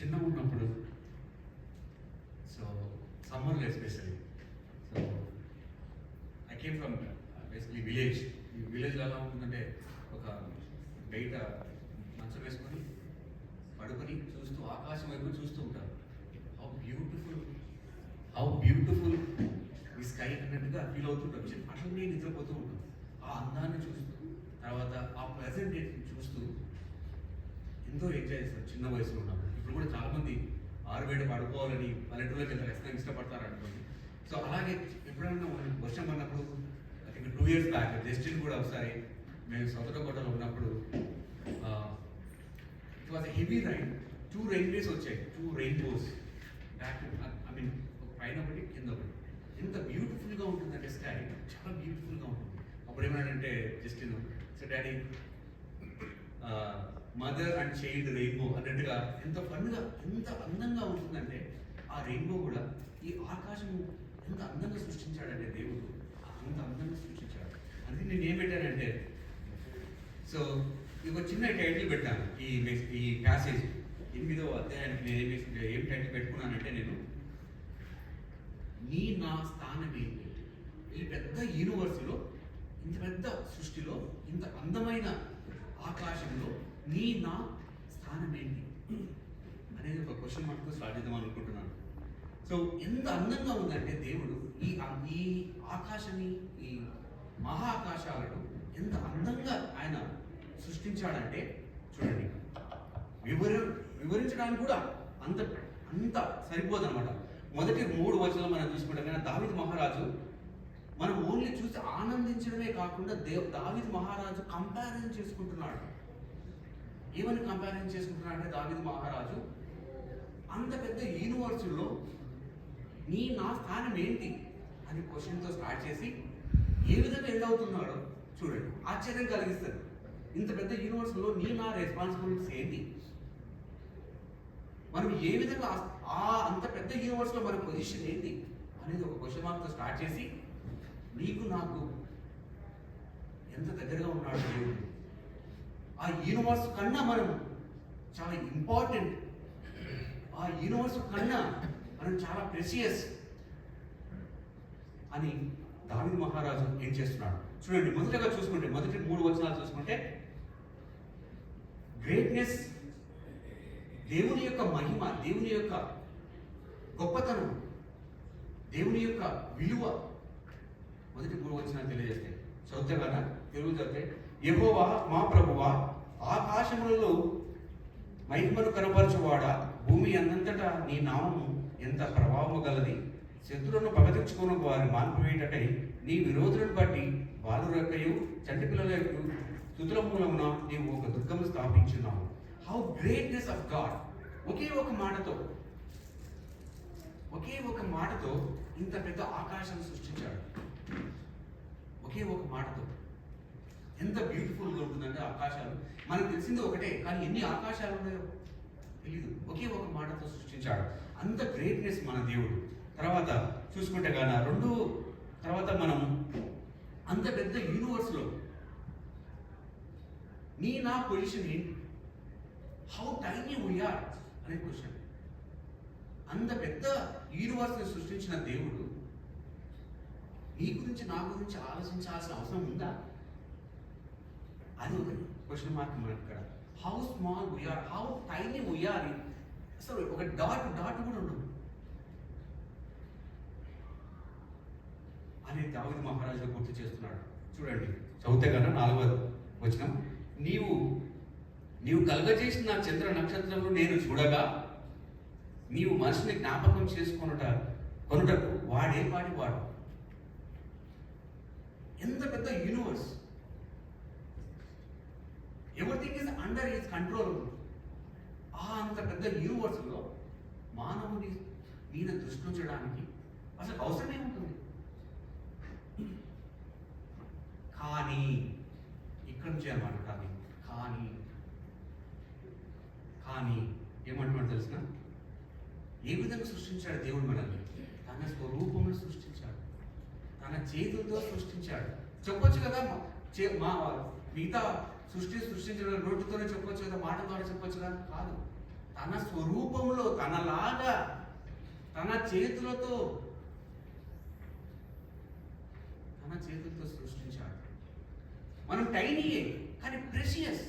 చిన్న చిన్నగా ఉన్నప్పుడు. సో సమ్మర్లో especially so I came from basically village ఈ విలేజ్లో ఎలా ఉంటుందంటే ఒక బయట మంచం వేసుకొని పడుకొని చూస్తూ ఆకాశం వైపు చూస్తూ ఉంటారు. హౌ బ్యూటిఫుల్ హౌ బ్యూటిఫుల్ ఈ స్కై అన్నట్టుగా ఫీల్ అవుతుంటాం చిన్న అట్లనే నిద్రపోతూ ఉంటాం ఆ అందాన్ని చూస్తూ తర్వాత ఆ ప్రెసెంట్ చూస్తూ ఎంతో ఎంజాయ్ చేస్తారు చిన్న వయసులో ఉన్నప్పుడు. ఇప్పుడు కూడా చాలామంది ఆరు ఆరుబయట పడుకోవాలని పల్లెటూరులోకి వెళ్తారు ఖచ్చితంగా ఇష్టపడతారు అనుకోండి సో అలాగే ఎప్పుడైనా మనం వర్షం పడినప్పుడు I two years back Justin కూడా ఒకసారి మేము సొంతకోటలో ఉన్నప్పుడు it was heavy rain two rainbows వచ్చాయి. Two rainbows back I mean పైన ఒకటి కింద ఒకటి. ఎంత బ్యూటిఫుల్గా ఉంటుందంటే స్కై చాలా బ్యూటిఫుల్గా ఉంటుంది. అప్పుడు ఏమన్నాడంటే Justin so daddy mother and child rainbow అన్నట్టుగా ఎంత ఫన్గా ఎంత అందంగా ఉంటుందంటే ఆ రెయిన్బో కూడా ఈ ఆకాశం ఎంత అందంగా సృష్టించాడంటే దేవుడు. అంత అందంగా సృష్టించాడు. అందుకే నేను ఏం పెట్టానంటే సో ఇది ఒక చిన్న టైటిల్ పెట్టాను ఈ ఈ ప్యాసేజ్ ఎనిమిదో అధ్యాయానికి నేను ఏం ఏం టైటిల్ పెట్టుకున్నానంటే నేను నీ నా స్థానం ఏంటి? ఈ పెద్ద యూనివర్స్లో ఇంత పెద్ద సృష్టిలో ఇంత అందమైన ఆకాశంలో నీ నా స్థానం ఏంటి అనేది ఒక క్వశ్చన్ మార్క్తో స్టార్ట్ చేద్దాం అనుకుంటున్నాను. సో ఎంత అందంగా ఉందంటే దేవుడు ఈ ఈ ఆకాశాన్ని ఈ మహా ఆకాశాలను ఎంత అందంగా ఆయన సృష్టించాడంటే చూడండి. వివర వివరించడానికి కూడా అంత అంత సరిపోదు అనమాట మొదటి మూడు వచనాలు మనం చూసుకుంటే కానీ దావిద్ మహారాజు మనం ఓన్లీ చూసి ఆనందించడమే కాకుండా దేవ్ దావిద్ మహారాజు కంపారిజన్ చేసుకుంటున్నాడు. ఏమని కంపారిజన్ చేసుకుంటున్నాడంటే అంటే మహారాజు? అంత పెద్ద యూనివర్సిటీలో నీ నా స్థానం ఏంటి? అని క్వశ్చన్తో స్టార్ట్ చేసి ఏ విధంగా ఎండ్ అవుతున్నాడో చూడండి. ఆశ్చర్యం కలిగిస్తుంది. ఇంత పెద్ద యూనివర్సిటీలో నీ నా రెస్పాన్సిబిలిటీస్ ఏంటి? మనం ఏ విధంగా ఆ- ఆ అంత పెద్ద యూనివర్స్లో మన పొజిషన్ ఏంటి అనేది ఒక క్వశ్చన్ మార్క్తో స్టార్ట్ చేసి నీకు నాకు ఎంత దగ్గరగా ఉన్నాడు దేవుడు? ఆ యూనివర్స్ కన్నా మనం చాలా ఇంపార్టెంట్ ఆ యూనివర్స్ కన్నా మనం చాలా ప్రెసియస్ అని దావిద్ మహారాజు ఏం చేస్తున్నాడు? చూడండి మొదటగా చూసుకుంటే మొదటి మూడు వచనాలు చూసుకుంటే గ్రేట్నెస్ దేవుని యొక్క మహిమ దేవుని యొక్క గొప్పతనం దేవుని యొక్క విలువ. మొదటి మూడు వచనాలు తెలియజేస్తాయి. చదివితే కదా? తెలుగు చదివితే యెహోవా మా ప్రభువా ఆకాశములలో మహిమను కనపరచువాడా? భూమి అన్నంతటా నీ నామము ఎంత ప్రభావము గలది? శత్రువులను పగతించుకున్న వారి మాన్పివేయటై నీ విరోధులను బట్టి బాలు రెక్కయు చంటి పిల్లల యొక్క స్థుతుల మూలమున నీవు ఒక దుర్గము స్థాపించున్నావు. హౌ గ్రేట్నెస్ ఆఫ్ గాడ్ ఒకే ఒక మాటతో ఒకే ఒక మాటతో ఇంత పెద్ద ఆకాశం సృష్టించాడు. ఒకే ఒక మాటతో. ఎంత బ్యూటిఫుల్గా ఉంటుందంటే ఆకాశాలు. మనకు తెలిసింది ఒకటే కానీ ఎన్ని ఆకాశాలు ఉన్నాయో తెలియదు ఒకే ఒక మాటతో సృష్టించాడు. అంత గ్రేట్నెస్ మన దేవుడు. తర్వాత చూసుకుంటే కానీ రెండు తర్వాత మనం అంత పెద్ద యూనివర్స్లో నీ నా పొజిషన్ ఏంటి? హౌ టైనీ వీఆర్ అనే క్వశ్చన్ అంత పెద్ద యూనివర్స్ని సృష్టించిన దేవుడు నీ గురించి నా గురించి ఆలోచించాల్సిన అవసరం ఉందా? అది ఒక క్వశ్చన్ మార్క్ మనకి ఇక్కడ. How small we are how tiny we are అసలు ఒక డాట్ డాట్ కూడా ఉండదు. అని దావిద మహారాజు గుర్తు చేస్తున్నాడు. చూడండి చదివితే కదా నాలుగవది వచ్చిన నీవు నీవు కలగజేసిన నా చంద్ర నక్షత్రంలో నేను చూడగా నీవు మనసుని జ్ఞాపకం చేసుకొనుట కొనుటకు వాడే వాడి వాడు ఎంత పెద్ద universe everything is under his control ఆ అంత పెద్ద యూనివర్స్లో మానవుని మీద దృష్టి ఉంచడానికి అసలు అవసరం ఏముంటుంది కానీ ఇక్కడ నుంచి అనమాట కానీ కానీ కానీ ఏమంటున్నాడు తెలిసిన? ఏ విధంగా సృష్టించాడు దేవుడు మనల్ని? తన స్వరూపంలో సృష్టించాడు. తన చేతులతో సృష్టించాడు. చెప్పొచ్చు కదా చే- మా మిగతా సృష్టి సృష్టించడం నోటితోనే చెప్పొచ్చు కదా మాట ద్వారా చెప్పొచ్చు కదా? కాదు. తన స్వరూపంలో తనలాగా తన చేతులతో తన చేతులతో సృష్టించాడు. మనం టైనీయే కానీ ప్రెషియస్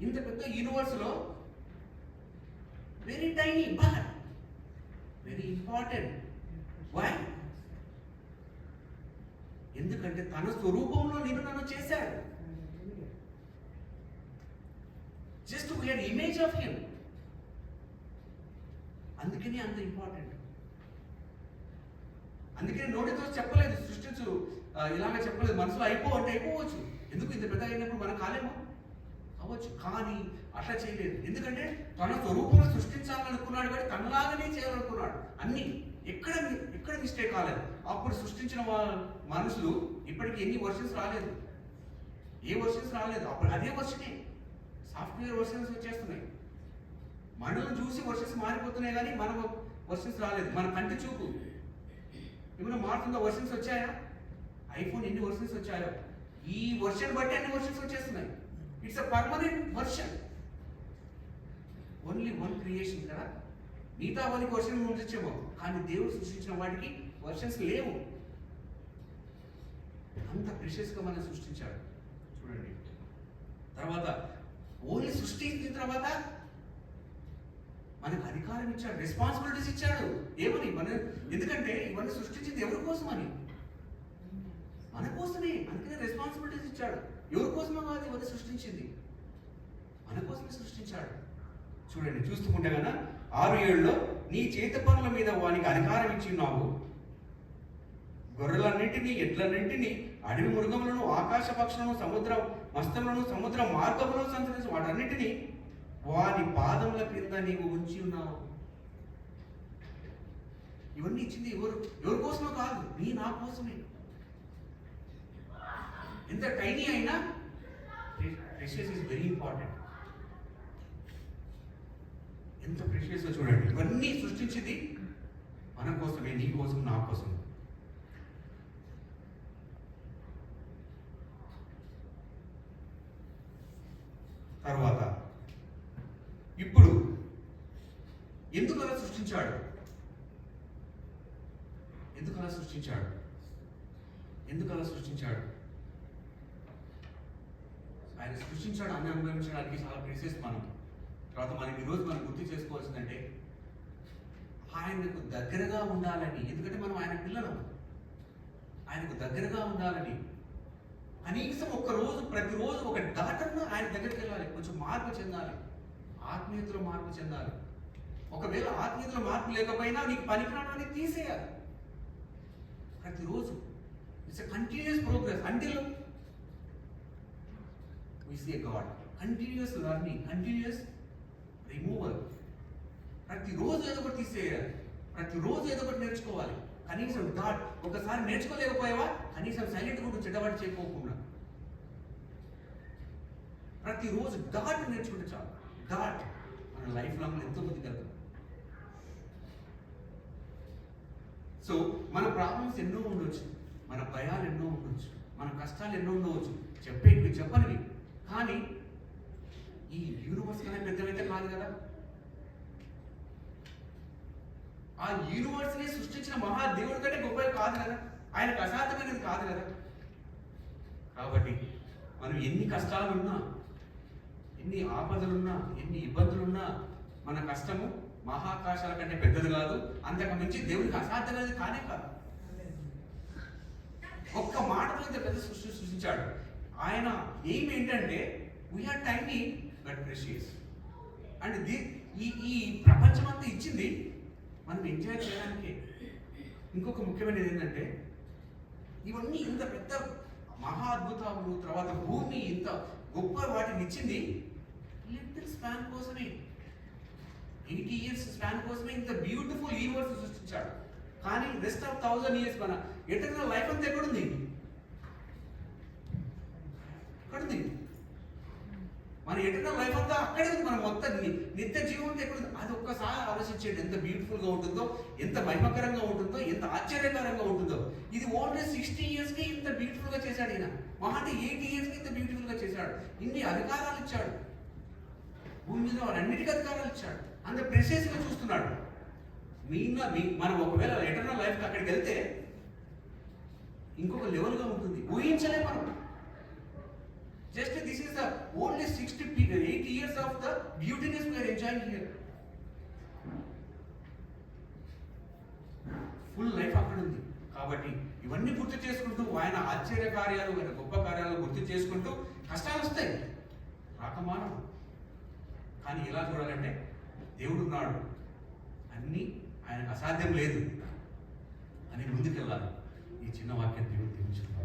ఇంత పెద్ద యూనివర్స్లో very tiny but very important why ఎందుకంటే తన స్వరూపంలో నేను నన్ను చేశాడు. Just we are image of him అందుకని అంత ఇంపార్టెంట్ అందుకని నోటితో చెప్పలేదు సృష్టించు ఆ, ఇలాగ చెప్పలేదు మనసులో అయిపో అంటే అయిపోవచ్చు. ఎందుకు ఇంత పెద్ద అయినప్పుడు మనం కాలేమో? అవ్వచ్చు కానీ అట్లా చేయలేదు. ఎందుకంటే తన స్వరూపంలో సృష్టించాలనుకున్నాడు కానీ తనలాగానే చేయాలనుకున్నాడు అన్ని. ఎక్కడ ఎక్కడ మిస్టేక్ కాలేదు. అప్పుడు సృష్టించిన మనుషులు ఇప్పటికి ఎన్ని వర్షన్స్ రాలేదు? ఏ వర్షన్స్ రాలేదు? అప్పుడు అదే వర్షనే సాఫ్ట్వేర్ వర్షన్స్ వచ్చేస్తున్నాయి. మనల్ని చూసి వర్షన్స్ మారిపోతున్నాయి కానీ మన వర్షన్స్ రాలేదు. మన కంటి చూపు. ఏమైనా మారుతుందా వర్షన్స్ వచ్చాయా? ఐఫోన్ ఎన్ని వర్షన్స్ వచ్చాయో. ఈ వర్షన్ బట్టి అన్ని వర్షన్స్ వచ్చేస్తున్నాయి. It's a permanent version only one creation కదా? మిగతా వారికి వర్షన్ ఉండొచ్చేమో కానీ దేవుడు సృష్టించిన వాటికి వర్షన్స్ లేవు. అంత ప్రిషియస్గా మనం సృష్టించాడు. చూడండి. తర్వాత ఓన్లీ సృష్టించిన తర్వాత మనకు అధికారం ఇచ్చాడు రెస్పాన్సిబిలిటీస్ ఇచ్చాడు. ఏమని? మన ఎందుకంటే ఇవన్నీ సృష్టించింది ఎవరి కోసమని? మన కోసమే. అందుకనే రెస్పాన్సిబిలిటీస్ ఇచ్చాడు. ఎవరి కోసమో కాదు ఇవన్నీ సృష్టించింది. మన కోసమే సృష్టించాడు. చూడండి చూస్తుంటే కదా ఆరు ఏళ్ళలో నీ చేతి పనుల మీద వానికి అధికారం ఇచ్చి ఉన్నావు. గొర్రెలన్నింటినీ ఎడ్లన్నింటినీ అడవి మృగములను ఆకాశ పక్షులను సముద్ర మస్తములను సముద్ర మార్గములను సంచరించి వాటన్నిటినీ వాని పాదముల క్రింద నీవు ఉంచి ఉన్నావు. ఇవన్నీ ఇచ్చింది ఎవరు? ఎవరి కోసమో కాదు నీ నా కోసమే. ఎంత టైనీ అయినా ప్రెషియస్ ఇస్ వెరీ ఇంపార్టెంట్. ఎంత ప్రెషియస్ చూడండి ఇవన్నీ సృష్టించింది మన కోసమే నీ కోసం నా కోసం తర్వాత ఇప్పుడు ఎందుకు అలా సృష్టించాడు? ఎందుకు అలా సృష్టించాడు? ఎందుకు అలా సృష్టించాడు? ఆయన సృష్టించాడు అన్ని అనుభవించడానికి చాలా ప్రిసెస్ మనం. తర్వాత మనం ఈరోజు మనం గుర్తు చేసుకోవాల్సిందంటే ఆయనకు దగ్గరగా ఉండాలని ఎందుకంటే మనం ఆయన పిల్లలం. ఆయనకు దగ్గరగా ఉండాలని. కనీసం ఒక రోజు ప్రతిరోజు ఒక డాటర్ను ఆయన దగ్గరికి వెళ్ళాలి. కొంచెం మార్పు చెందాలి. ఆత్మీయతలో మార్పు చెందాలి. ఒకవేళ ఆత్మీయతలో మార్పు లేకపోయినా నీకు పనికిరాడాన్ని తీసేయాలి. ప్రతిరోజు. It's continuous progress until we see God continuous learning continuous continuous ప్రతిరోజు ఏదో ఒకటి తీసేయాలి. ప్రతిరోజు ఏదో ఒకటి నేర్చుకోవాలి. కనీసం డాట్ ఒకసారి నేర్చుకోలేకపోయావా? కనీసం సైలెంట్ కూడా చెడ్డవాడు చేయకోకుండా ప్రతిరోజు డాట్ నేర్చుకుంటే చాలు. డాట్ మన లైఫ్ లాంగ్ ఎంతో మంది కదా సో మన ప్రాబ్లమ్స్ ఎన్నో ఉండొచ్చు. మన భయాలు ఎన్నో ఉండొచ్చు. మన కష్టాలు ఎన్నో ఉండవచ్చు. చెప్పేవి చెప్పనివి. కానీ ఈ యూనివర్స్ కన్నా పెద్దవైతే కాదు కదా? ఆ యూనివర్స్ని సృష్టించిన మహాదేవుడి కంటే గొప్పది కాదు కదా? ఆయనకు అసాధ్యమైనది కాదు కదా? కాబట్టి మనం ఎన్ని కష్టాలు ఉన్నా ఎన్ని ఆపదలున్నా ఎన్ని ఇబ్బందులున్నా మన కష్టము మహాకాశాల కంటే పెద్దది కాదు. అంతకు మించి దేవుడికి అసాధ్యమైనది కానే కాదు. ఒక్క మాటతో ఇంత పెద్ద సృష్టి సృష్టించాడు. ఆయన ఏమేంటంటే ఏంటంటే we are tiny but precious and the ఈ ఈ ప్రపంచం అంతా ఇచ్చింది మనం ఎంజాయ్ చేయడానికి. ఇంకొక ముఖ్యమైనది ఏంటంటే ఇవన్నీ ఇంత పెద్ద మహా అద్భుతాలు తర్వాత భూమి ఇంత గొప్ప వాటిని ఇచ్చింది లిటిల్ స్పాన్ కోసమే. ఎయిటీ ఇయర్స్ స్పాన్ కోసమే ఇంత బ్యూటిఫుల్ యూనివర్స్ సృష్టించాడు. కానీ రెస్ట్ ఆఫ్ థౌజండ్ ఇయర్స్ మన ఎటర్నల్ లైఫ్ అంతా ఎక్కడుంది? ఎక్కడుంది? ఎటర్నల్ లైఫ్ అంతా అక్కడే ఉంది. మనం మొత్తం నిత్య జీవం ఎక్కడ అది ఒక్కసారి ఆలోచించండి. ఎంత బ్యూటిఫుల్గా ఉంటుందో ఎంత మహిమకరంగా ఉంటుందో ఎంత ఆశ్చర్యకరంగా ఉంటుందో. ఇది ఓన్లీ సిక్స్టీ ఇయర్స్కి ఇంత బ్యూటిఫుల్గా చేశాడు ఈయన. మహా అంటే ఎయిటీ ఇయర్స్కి ఇంత బ్యూటిఫుల్గా చేశాడు. ఇన్ని అధికారాలు ఇచ్చాడు. భూమి మీద వారన్నిటికీ అధికారాలు ఇచ్చాడు. అంత ప్రెసెస్ చూస్తున్నాడు. మీ మీ మనం ఒకవేళ ఎటర్నల్ లైఫ్కి అక్కడికి వెళ్తే ఇంకొక లెవెల్గా ఉంటుంది. ఊహించలే మనం. Just this is the only sixty eight years of the beautyness we are enjoying here full life అక్కడ ఉంది. కాబట్టి ఇవన్నీ గుర్తు చేసుకుంటూ ఆయన ఆశ్చర్య కార్యాలు ఆయన గొప్ప కార్యాలు గుర్తు చేసుకుంటూ కష్టాలు వస్తాయి. రాకమానం కానీ ఎలా చూడాలంటే దేవుడు ఉన్నాడు. అన్నీ ఆయనకు అసాధ్యం లేదు. అని ముందుకెళ్ళాలి. ఈ చిన్న వాక్యం దేవుడు దీవించుకున్నాడు